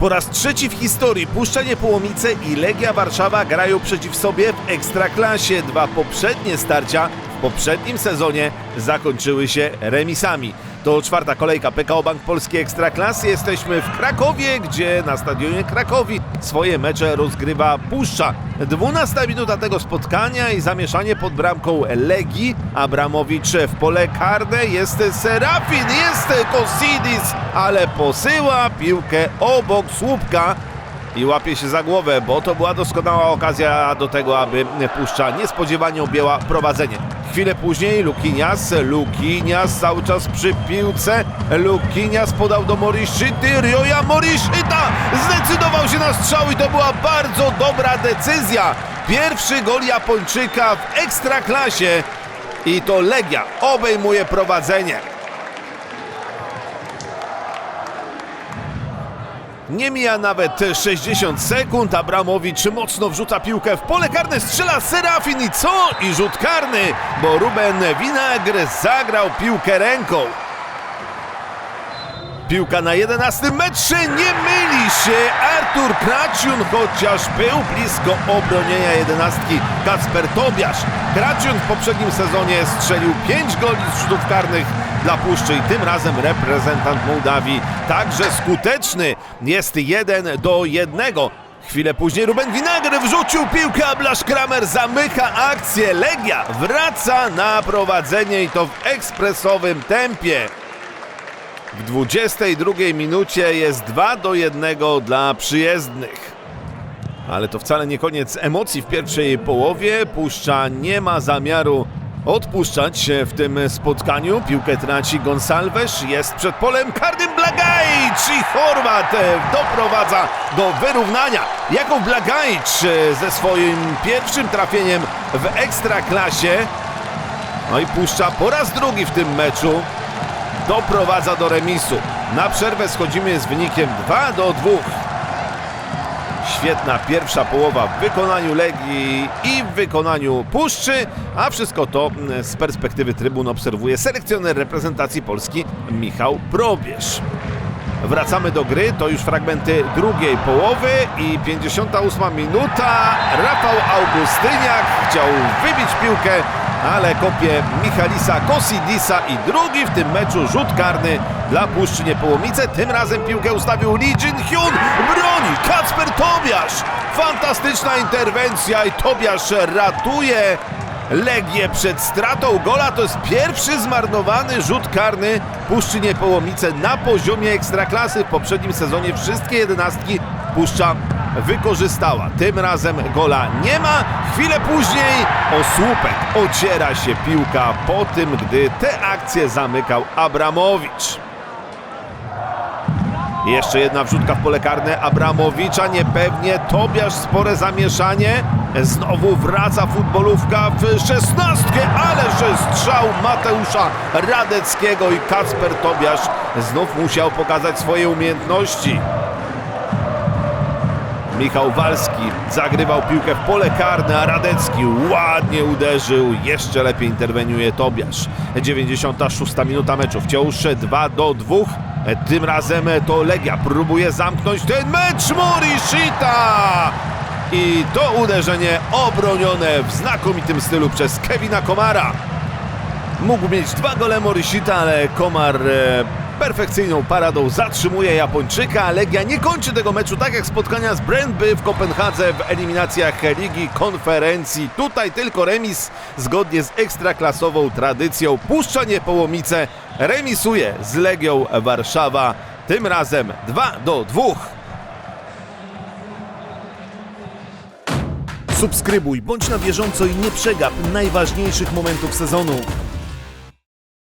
Po raz trzeci w historii Puszcza Niepołomice i Legia Warszawa grają przeciw sobie w Ekstraklasie. Dwa poprzednie starcia w poprzednim sezonie zakończyły się remisami. To czwarta kolejka PKO Bank Polski Ekstraklasy. Jesteśmy w Krakowie, gdzie na stadionie Krakowi swoje mecze rozgrywa Puszcza. 12 minuta tego spotkania i zamieszanie pod bramką Legii. Abramowicz w pole karne, jest Serafin, jest Kosidis, ale posyła piłkę obok słupka i łapie się za głowę, bo to była doskonała okazja do tego, aby Puszcza niespodziewanie objęła prowadzenie. Chwilę później Lukinias, Lukinias cały czas przy piłce, Lukinias podał do Moriszyty, Rioja Moriszyta zdecydował się na strzał i to była bardzo dobra decyzja. Pierwszy gol Japończyka w Ekstraklasie i to Legia obejmuje prowadzenie. Nie mija nawet 60 sekund. Abramowicz mocno wrzuca piłkę w pole karne, strzela Serafin i co? I rzut karny, bo Ruben Winagr zagrał piłkę ręką. Piłka na 11 metrze, nie myli się Artur Kraciun, chociaż był blisko obronienia jedenastki Kacper Tobiasz. Kraciun w poprzednim sezonie strzelił 5 goli z rzutów karnych dla Puszczy i tym razem reprezentant Mołdawii także skuteczny. Jest 1 do 1. Chwilę później Ruben Winagry wrzucił piłkę, a Blasz Kramer zamyka akcję. Legia wraca na prowadzenie i to w ekspresowym tempie. W 22 minucie jest 2 do 1 dla przyjezdnych. Ale to wcale nie koniec emocji w pierwszej połowie. Puszcza nie ma zamiaru odpuszczać w tym spotkaniu. Piłkę traci Gonsalves, jest przed polem karnym Blagajcz i Chorwat doprowadza do wyrównania. Jako Blagajcz ze swoim pierwszym trafieniem w Ekstraklasie. No i Puszcza po raz drugi w tym meczu doprowadza do remisu. Na przerwę schodzimy z wynikiem 2 do 2. Świetna pierwsza połowa w wykonaniu Legii i w wykonaniu Puszczy, a wszystko to z perspektywy trybun obserwuje selekcjoner reprezentacji Polski Michał Probierz. Wracamy do gry, to już fragmenty drugiej połowy i 58 minuta. Rafał Augustyniak chciał wybić piłkę, ale kopie Michalisa Kosidisa i drugi w tym meczu rzut karny dla Puszczy Niepołomice. Tym razem piłkę ustawił Lee Jin-hyun, broni Kacper Tobiasz. Fantastyczna interwencja i Tobiasz ratuje Legię przed stratą gola. To jest pierwszy zmarnowany rzut karny Puszczy Niepołomice na poziomie ekstraklasy. W poprzednim sezonie wszystkie jedenastki Puszcza wykorzystała. Tym razem gola nie ma. Chwilę później o słupek ociera się piłka po tym, gdy tę akcję zamykał Abramowicz. Jeszcze jedna wrzutka w pole karne Abramowicza, niepewnie, Tobiasz spore zamieszanie. Znowu wraca futbolówka w szesnastkę, ale że strzał Mateusza Radeckiego i Kacper Tobiasz znów musiał pokazać swoje umiejętności. Michał Walski zagrywał piłkę w pole karne, a Radecki ładnie uderzył. Jeszcze lepiej interweniuje Tobiasz. 96 minuta meczu, wciąż 2 do 2. Tym razem to Legia próbuje zamknąć ten mecz Morishita! I to uderzenie obronione w znakomitym stylu przez Kevina Komara. Mógł mieć dwa gole Morishita, ale Komar e, perfekcyjną paradą zatrzymuje Japończyka. Legia nie kończy tego meczu tak jak spotkania z Brentby w Kopenhadze w eliminacjach Ligi Konferencji. Tutaj tylko remis zgodnie z ekstraklasową tradycją. Puszcza Niepołomice remisuje z Legią Warszawa. Tym razem 2 do 2. Subskrybuj, bądź na bieżąco i nie przegap najważniejszych momentów sezonu.